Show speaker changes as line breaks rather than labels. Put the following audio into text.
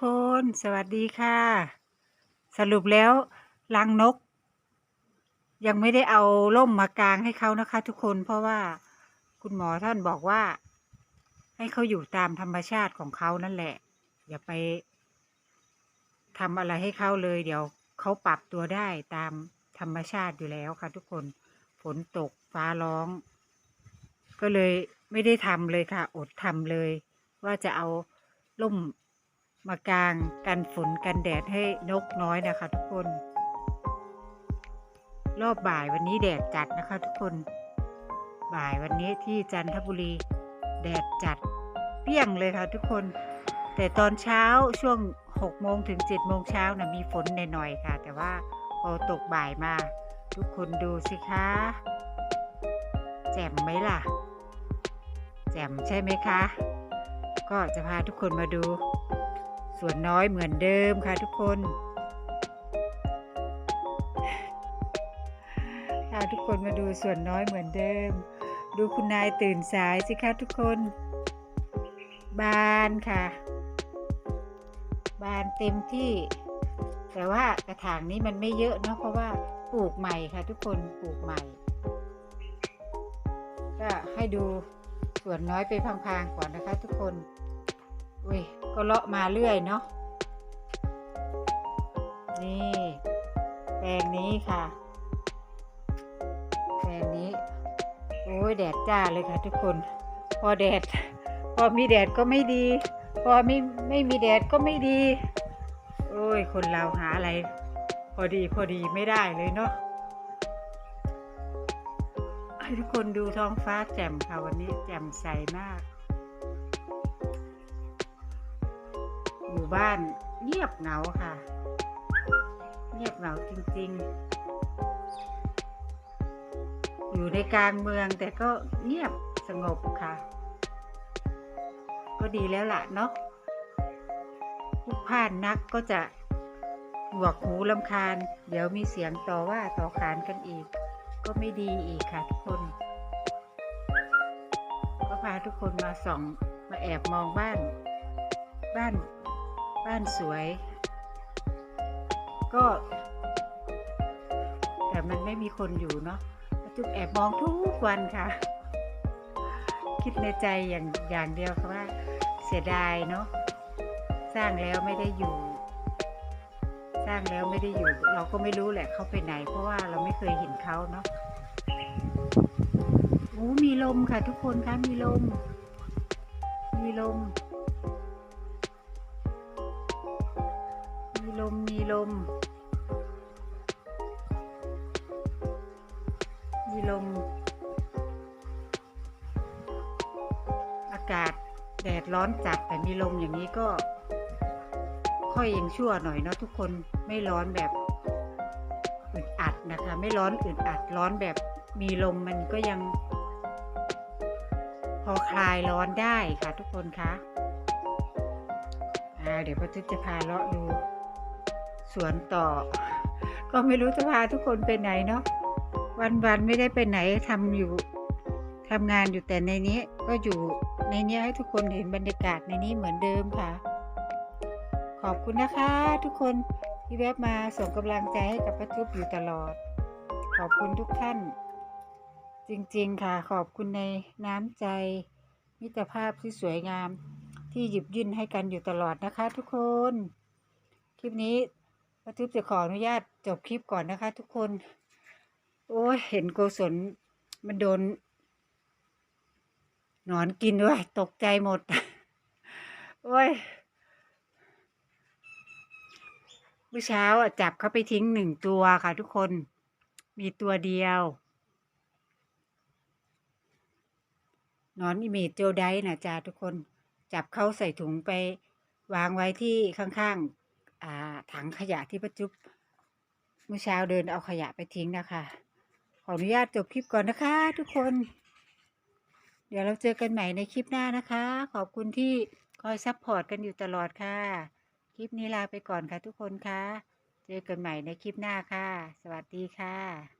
คนสวัสดีค่ะ สรุปแล้วรังนก ยังไม่ได้เอาร่มมากางให้เขานะคะ ทุกคนเพราะว่าคุณหมอท่านบอกว่า ให้เขาอยู่ตามธรรมชาติของเขานั่นแหละ อย่าไปทำอะไรให้เขาเลย เดี๋ยวเขาปรับตัวได้ตามธรรมชาติอยู่แล้วค่ะ ทุกคนฝนตกฟ้าร้อง ก็เลยไม่ได้ทำเลยค่ะ อดทำเลย ว่าจะเอาร่ม มากางกันฝนกันแดดให้นกน้อยนะคะ ทุกคน รอบบ่ายวันนี้แดดจัดนะคะ ทุกคน บ่ายวันนี้ที่จันทบุรี แดดจัดเปี้ยงเลยค่ะ ทุกคน แต่ตอนเช้าช่วง6โมงถึง7โมงเช้านะมีฝนหน่อยๆค่ะ แต่ว่าพอตกบ่ายมา ทุกคนดูสิคะแจ่มไหมล่ะ แจ่มใช่ไหมคะ ก็จะพาทุกคนมาดู ส่วนน้อยเหมือนเดิมค่ะทุกคนพาทุกคนมาดูส่วนน้อยเหมือนเดิม ดูคุณนายตื่นสายสิคะทุกคน บานค่ะ บานเต็มที่ แต่ว่ากระถางนี้มันไม่เยอะเนาะเพราะว่าปลูกใหม่ค่ะทุกคนปลูกใหม่ ก็ให้ดูส่วนน้อยไปพางๆก่อนนะคะทุกคน ก็เลาะมาเรื่อยเนาะนี่แปลงนี้ค่ะแปลงนี้โอ้ยแดดจ้าเลยค่ะ ทุกคน พอแดด พอมีแดดก็ไม่ดี พอไม่ไม่มีแดดก็ไม่ดี โอ้ย คนเราหาอะไร พอดีพอดีไม่ได้เลยเนาะให้ทุกคนดูท้องฟ้าแจ่มค่ะวันนี้แจ่มใสมาก อยู่บ้านเงียบเหงาค่ะ เงียบเหงาจริง ๆ อยู่ในกลางเมืองแต่ก็เงียบสงบค่ะ ก็ดีแล้วล่ะเนาะผู้พ่านนักก็จะหวกหูลำคาญ เดี๋ยวมีเสียงต่อว่าต่อขานกันอีก ก็ไม่ดีอีกค่ะทุกคน ก็พาทุกคนมาส่องมาแอบมองบ้าน บ้าน บ้านสวย ก็ แต่มันไม่มีคนอยู่เนาะทุกแอบมองทุกวันค่ะ คิดในใจอย่างอย่างเดียวค่ะว่า เสียดายเนาะสร้างแล้วไม่ได้อยู่ สร้างแล้วไม่ได้อยู่ เราก็ไม่รู้แหละเขาไปไหน เพราะว่าเราไม่เคยเห็นเขาเนาะโอ้มีลมค่ะทุกคนคะมีลม มีลม ลม มีลม มีลม อากาศแดดร้อนจัดแต่มีลมอย่างนี้ก็ ค่อยยังชั่วหน่อยเนาะทุกคนไม่ร้อนแบบอึดอัดนะคะ ไม่ร้อนอึดอัดร้อนแบบมีลมมันก็ยัง พอคลายร้อนได้ค่ะทุกคนคะอ่าเดี๋ยวป้าทึกจะพาเลาะดู สวนต่อ ก็ไม่รู้จะพาทุกคนไปไหนเนาะวันๆไม่ได้ไปไหนทำอยู่ทำงานอยู่แต่ในนี้ก็อยู่ในนี้ให้ทุกคนเห็นบรรยากาศในนี้เหมือนเดิมค่ะ ขอบคุณนะคะ ทุกคนที่แวะมาส่งกำลังใจให้กับป้าจุ๊บอยู่ตลอด ขอบคุณทุกท่าน จริงๆค่ะ ขอบคุณในน้ำใจ มิตรภาพที่สวยงามที่หยิบยื่นให้กันอยู่ตลอดนะคะ ทุกคน คลิปนี้ ป้าจุ๊บจะขออนุญาตจบคลิปก่อนนะคะ ทุกคน โอ้ยเห็นโกศลมันโดนหนอนกินด้วย ตกใจหมด โอ้ยเมื่อเช้าอะจับเขาไปทิ้งหนึ่งตัวค่ะทุกคน มีตัวเดียวหนอนอิเมจโจไดนะจ้าทุกคน จับเขาใส่ถุงไป วางไว้ที่ข้างๆ อ่าถังขยะที่ประจุบเมื่อเช้าเดินเอาขยะไปทิ้งนะคะ ขออนุญาตจบคลิปก่อนนะคะ ทุกคน เดี๋ยวเราเจอกันใหม่ในคลิปหน้านะคะ ขอบคุณที่คอยซัพพอร์ตกันอยู่ตลอดค่ะ คลิปนี้ลาไปก่อนค่ะทุกคนค่ะ เจอกันใหม่ในคลิปหน้าค่ะ สวัสดีค่ะ